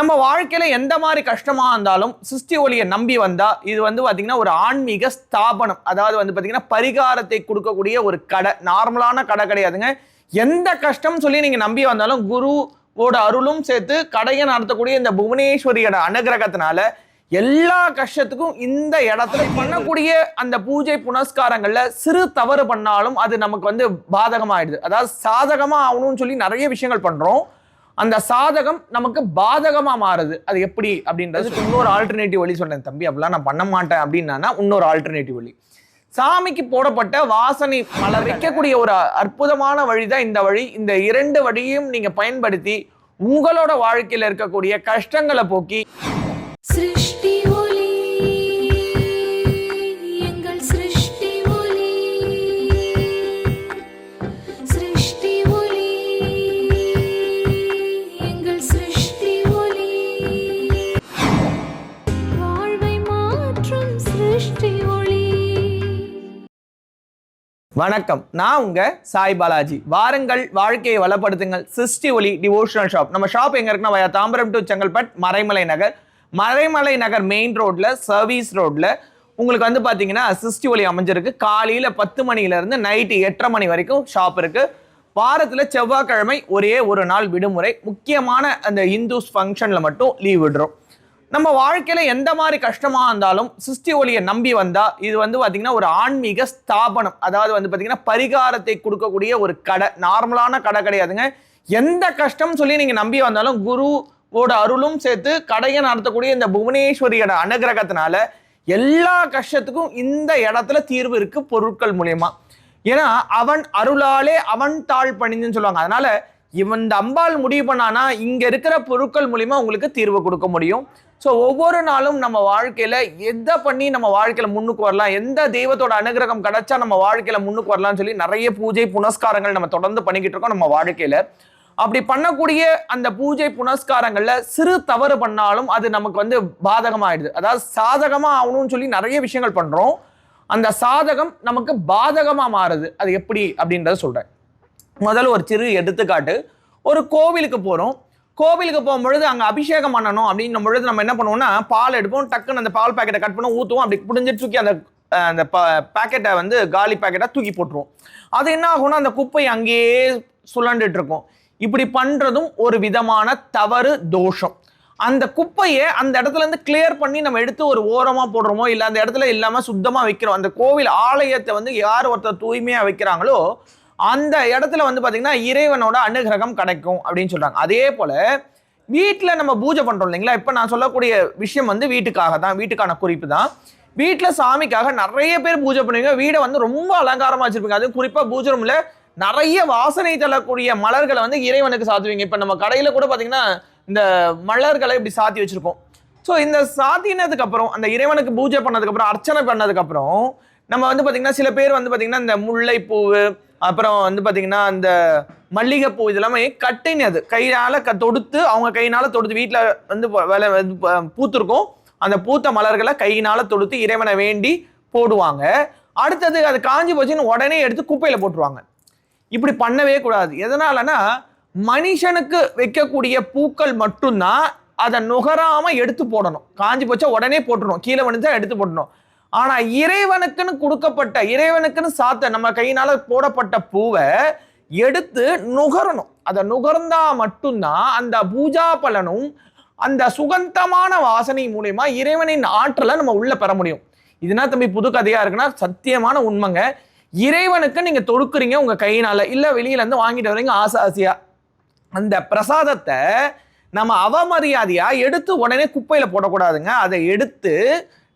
நம்ம வாழ்க்கையில் எந்த மாதிரி கஷ்டமாக இருந்தாலும் சிருஷ்டி ஒளியை நம்பி வந்தால் இது வந்து பார்த்திங்கன்னா ஒரு ஆன்மீக ஸ்தாபனம். அதாவது வந்து பார்த்திங்கன்னா பரிகாரத்தை கொடுக்கக்கூடிய ஒரு கடை நார்மலான கடை கிடையாதுங்க. எந்த கஷ்டம் சொல்லி நீங்கள் நம்பி வந்தாலும் குருவோட அருளும் சேர்த்து கடையை நடத்தக்கூடிய இந்த புவனேஸ்வரியோட அனுகிரகத்தினால எல்லா கஷ்டத்துக்கும் இந்த இடத்துல பண்ணக்கூடிய அந்த பூஜை புனஸ்காரங்கள்ல சிறு தவறு பண்ணாலும் அது நமக்கு வந்து பாதகமாயிடுது. அதாவது சாதகமா ஆகணும்னு சொல்லி நிறைய விஷயங்கள் பண்றோம். அந்த சாதகம் நமக்கு பாதகமா மாறுது. அது எப்படி அப்படின்றது இன்னொரு ஆல்டர்னேட்டிவ் வழி சொன்னேன் தம்பி அப்படிலாம் நான் பண்ண மாட்டேன் அப்படின்னா இன்னொரு ஆல்டர்னேட்டிவ் வழி. சாமிக்கு போடப்பட்ட வாசனை மலர் வைக்கக்கூடிய ஒரு அற்புதமான வழி தான் இந்த வழி. இந்த இரண்டு வழியும் நீங்க பயன்படுத்தி உங்களோட வாழ்க்கையில இருக்கக்கூடிய கஷ்டங்களை போக்கி வணக்கம். நான் உங்க சாய் பாலாஜி. வாருங்கள் வாழ்க்கையை வளப்படுத்துங்கள். சிஸ்டி ஒலி டிவோஷனல் ஷாப் நம்ம ஷாப் எங்க இருக்குன்னா via Tambaram to Chengalpet Maraimalai Nagar. Maraimalai Nagar main ரோட்ல சர்வீஸ் ரோட்ல உங்களுக்கு வந்து பார்த்தீங்கன்னா சிஸ்டி ஒலி அமைஞ்சிருக்கு. காலையில பத்து மணில நைட்டு எட்டரை மணி வரைக்கும் ஷாப் இருக்கு. வாரத்தில் செவ்வாய்க்கிழமை ஒரே ஒரு நாள் விடுமுறை. முக்கியமான அந்த இந்துஸ் ஃபங்க்ஷனில் மட்டும் லீவ் விடுறோம். நம்ம வாழ்க்கையில் எந்த மாதிரி கஷ்டமாக இருந்தாலும் சிருஷ்டி ஒளியை நம்பி வந்தால் இது வந்து பார்த்திங்கன்னா ஒரு ஆன்மீக ஸ்தாபனம். அதாவது வந்து பார்த்திங்கன்னா பரிகாரத்தை கொடுக்கக்கூடிய ஒரு கடை. நார்மலான கடை கிடையாதுங்க. எந்த கஷ்டம் சொல்லி நீங்கள் நம்பி வந்தாலும் குருவோட அருளும் சேர்த்து கடையை நடத்தக்கூடிய இந்த புவனேஸ்வரியோட அனுகிரகத்தினால எல்லா கஷ்டத்துக்கும் இந்த இடத்துல தீர்வு இருக்குது பொருட்கள் மூலயமா. ஏன்னா அவன் அருளாலே அவன் தாழ் பணிந்துன்னு சொல்லுவாங்க. அதனால இவன் இந்த அம்பாள் முடிவு பண்ணானா இங்க இருக்கிற பொருட்கள் மூலியமா உங்களுக்கு தீர்வு கொடுக்க முடியும். ஸோ ஒவ்வொரு நாளும் நம்ம வாழ்க்கையில் எதை பண்ணி நம்ம வாழ்க்கையில் முன்னுக்கு வரலாம்? எந்த தெய்வத்தோட அனுகிரகம் கிடைச்சா நம்ம வாழ்க்கையில் முன்னுக்கு வரலாம்னு சொல்லி நிறைய பூஜை புனஸ்காரங்கள் நம்ம தொடர்ந்து பண்ணிக்கிட்டு இருக்கோம் நம்ம வாழ்க்கையில். அப்படி பண்ணக்கூடிய அந்த பூஜை புனஸ்காரங்களில் சிறு தவறு பண்ணாலும் அது நமக்கு வந்து பாதகமாகிடுது அதாவது சாதகமாக ஆகணும்னு சொல்லி நிறைய விஷயங்கள் பண்ணுறோம் அந்த சாதகம் நமக்கு பாதகமாக மாறுது. அது எப்படி அப்படின்றத சொல்கிறேன் முதல்ல ஒரு சிறு எடுத்துக்காட்டு. ஒரு கோவிலுக்கு போகிறோம் கோவிலுக்கு போகும்பொழுது அங்கே அபிஷேகம் பண்ணணும் அப்படின்னும் பொழுது நம்ம என்ன பண்ணுவோம்னா பால் எடுப்போம் டக்குன்னு அந்த பால் பாக்கெட்டை கட் பண்ணி ஊற்றுவோம் அப்படி புடிஞ்சு தூக்கி அந்த அந்த பாக்கெட்டை வந்து காலி பாக்கெட்டை தூக்கி போட்டுருவோம். அது என்ன ஆகும்னா அந்த குப்பை அங்கேயே சுழண்டுட்டு இருக்கும். இப்படி பண்ணுறதும் ஒரு விதமான தவறு தோஷம். அந்த குப்பையை அந்த இடத்துல இருந்து கிளியர் பண்ணி நம்ம எடுத்து ஒரு ஓரமாக போடுறோமோ இல்லை அந்த இடத்துல இல்லாமல் சுத்தமாக வைக்கிறோம் அந்த கோவில் ஆலயத்தை வந்து யார் ஒருத்தர் தூய்மையாக வைக்கிறாங்களோ அந்த இடத்துல வந்து பார்த்தீங்கன்னா இறைவனோட அனுகிரகம் கிடைக்கும் அப்படின்னு சொல்கிறாங்க அதே போல் வீட்டில் நம்ம பூஜை பண்ணுறோம் இல்லைங்களா? இப்போ நான் சொல்லக்கூடிய விஷயம் வந்து வீட்டுக்காக தான் வீட்டுக்கான குறிப்பு தான். வீட்டில் சாமிக்காக நிறைய பேர் பூஜை பண்ணுவீங்க. வீடை வந்து ரொம்ப அலங்காரமாக வச்சுருப்பீங்க. அது குறிப்பாக பூஜை ரூமில் நிறைய வாசனை தரக்கூடிய மலர்களை வந்து இறைவனுக்கு சாத்துவீங்க. இப்போ நம்ம கடையில் கூட பார்த்தீங்கன்னா இந்த மலர்களை இப்படி சாத்தி வச்சுருப்போம். ஸோ இந்த சாத்தினதுக்கு அப்புறம் அந்த இறைவனுக்கு பூஜை பண்ணதுக்கப்புறம் அர்ச்சனை பண்ணதுக்கப்புறம் நம்ம வந்து பார்த்திங்கன்னா சில பேர் வந்து பார்த்திங்கன்னா இந்த முல்லைப்பூவு அப்புறம் வந்து பார்த்தீங்கன்னா அந்த மல்லிகைப்பூ இதெல்லாமே எல்லாமே அது கையால் க தொடுத்து அவங்க கையினால் தொடுத்து வீட்டில் வந்து ப- வேலை வந்து பூத்திருக்கும். அந்த பூத்த மலர்களை கையினால் தொடுத்து இறைவனை வேண்டி போடுவாங்க. அடுத்தது அது காஞ்சி போச்சுன்னு உடனே எடுத்து குப்பையில் போட்டுருவாங்க. இப்படி பண்ணவே கூடாது. எதனாலனா மனுஷனுக்கு வைக்கக்கூடிய பூக்கள் மட்டும்தான் அதை நுகராமல் எடுத்து போடணும். காஞ்சி போச்சா உடனே போட்டுடணும் கீழே விழுந்தா எடுத்து போடணும். ஆனா இறைவனுக்குன்னு கொடுக்கப்பட்ட இறைவனுக்குன்னு சாத்த நம்ம கையினால போடப்பட்ட பூவை எடுத்து நுகரணும். அதை நுகர்ந்தா மட்டும்தான் அந்த பூஜா பலனும் அந்த சுகந்தமான வாசனை மூலயமா இறைவனின் ஆற்றலை நம்ம உள்ள பெற முடியும். இதுனா தம்பி புது கதையா இருக்குன்னா சத்தியமான உண்மைங்க. இறைவனுக்கு நீங்க தொடுக்குறீங்க உங்க கையினால இல்ல வெளியில இருந்து வாங்கிட்டு வரீங்க ஆசை ஆசையா. அந்த பிரசாதத்தை நம்ம அவமரியாதையா எடுத்து உடனே குப்பையில போடக்கூடாதுங்க. அதை எடுத்து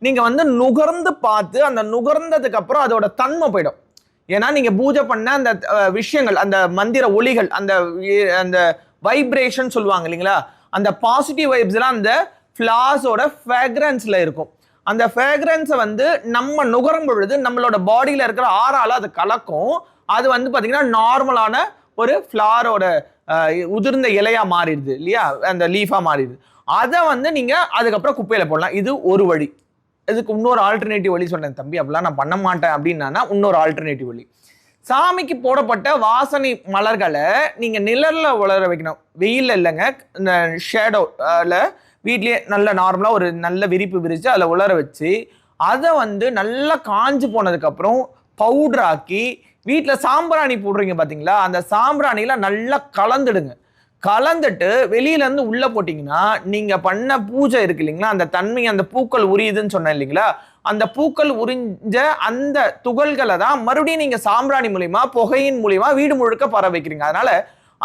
நீங்க வந்து நுகர்ந்து பார்த்து அந்த நுகர்ந்ததுக்கு அப்புறம் அதோட தன்மை போயிடும். ஏன்னா நீங்க பூஜை பண்ண அந்த விஷயங்கள் அந்த மந்திர ஒளிகள் அந்த அந்த வைப்ரேஷன் சொல்லுவாங்க இல்லைங்களா? அந்த பாசிட்டிவ் வைப்ஸ்லாம் அந்த ஃப்ளார்ஸோட ஃபேக்ரன்ஸில் இருக்கும். அந்த ஃபேக்ரன்ஸை வந்து நம்ம நுகரும் பொழுது நம்மளோட பாடியில் இருக்கிற ஆறால் அது கலக்கும். அது வந்து பார்த்திங்கன்னா நார்மலான ஒரு ஃப்ளாரோட உதிர்ந்த இலையாக மாறிடுது இல்லையா? அந்த லீஃபாக மாறிடுது. அதை வந்து நீங்கள் அதுக்கப்புறம் குப்பையில் போடலாம். இது ஒரு வழி. இதுக்கு இன்னொரு ஆல்டர்னேட்டிவ் வழி சொன்னேன் தம்பி. அப்படிலாம் நான் பண்ண மாட்டேன் அப்படின்னா இன்னொரு ஆல்டர்னேட்டிவ் வழி. சாமிக்கு போடப்பட்ட வாசனை மலர்களை நீங்கள் நிழலில் உலர வைக்கணும். வெயிலில் இல்லைங்க. இந்த ஷேடோவில் வீட்லேயே நல்ல நார்மலாக ஒரு நல்ல விரிப்பு விரித்து அதில் உலர வச்சு அதை வந்து நல்லா காஞ்சு போனதுக்கப்புறம் பவுடர் ஆக்கி வீட்டில் சாம்பிராணி போடுறீங்க பார்த்தீங்களா அந்த சாம்பிராணியில் நல்லா கலந்துடுங்க. கலந்துட்டு வெளியிலேருந்து உள்ளே போட்டிங்கன்னா நீங்கள் பண்ண பூஜை இருக்கு இல்லைங்களா? அந்த தன்மை அந்த பூக்கள் உரியுதுன்னு சொன்னேன் இல்லைங்களா? அந்த பூக்கள் உறிஞ்ச அந்த துகள்களை தான் மறுபடியும் நீங்கள் சாம்பிராணி மூலிமா புகையின் மூலிமா வீடு முழுக்க பர வைக்கிறீங்க. அதனால்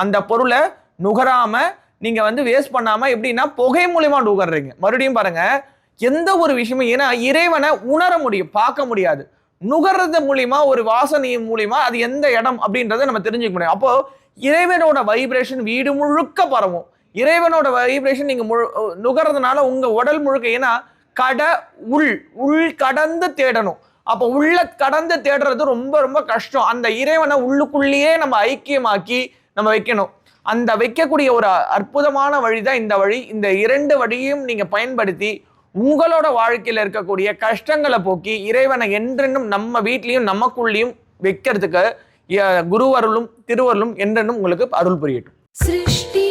அந்த பொருளை நுகராமல் நீங்கள் வந்து வேஸ்ட் பண்ணாமல் எப்படின்னா புகை மூலிமா நுகர்றீங்க. மறுபடியும் பாருங்கள் எந்த ஒரு விஷயமும் ஏன்னா இறைவனை உணர முடியும் பார்க்க முடியாது. நுகர்றது மூலியமா ஒரு வாசனையின் மூலியமா அது எந்த இடம் அப்படின்றத நம்ம தெரிஞ்சுக்க முடியும். அப்போ இறைவனோட வைப்ரேஷன் வீடு முழுக்க பரவும். இறைவனோட வைப்ரேஷன் நீங்க முழு நுகர்றதுனால உங்க உடல் முழுக்க ஏன்னா கட உள் உள் கடந்து தேடணும். அப்போ உள்ள கடந்து தேடுறது ரொம்ப ரொம்ப கஷ்டம். அந்த இறைவனை உள்ளுக்குள்ளேயே நம்ம ஐக்கியமாக்கி நம்ம வைக்கணும். அந்த வைக்கக்கூடிய ஒரு அற்புதமான வழி தான் இந்த வழி. இந்த இரண்டு வழியும் நீங்கள் பயன்படுத்தி உங்களோட வாழ்க்கையில் இருக்கக்கூடிய கஷ்டங்களை போக்கி இறைவனை என்றென்னும் நம்ம வீட்லேயும் நமக்குள்ளேயும் வைக்கிறதுக்கு குருவருளும் திருவருளும் என்றென்னும் உங்களுக்கு அருள் புரியட்டும். சிருஷ்டி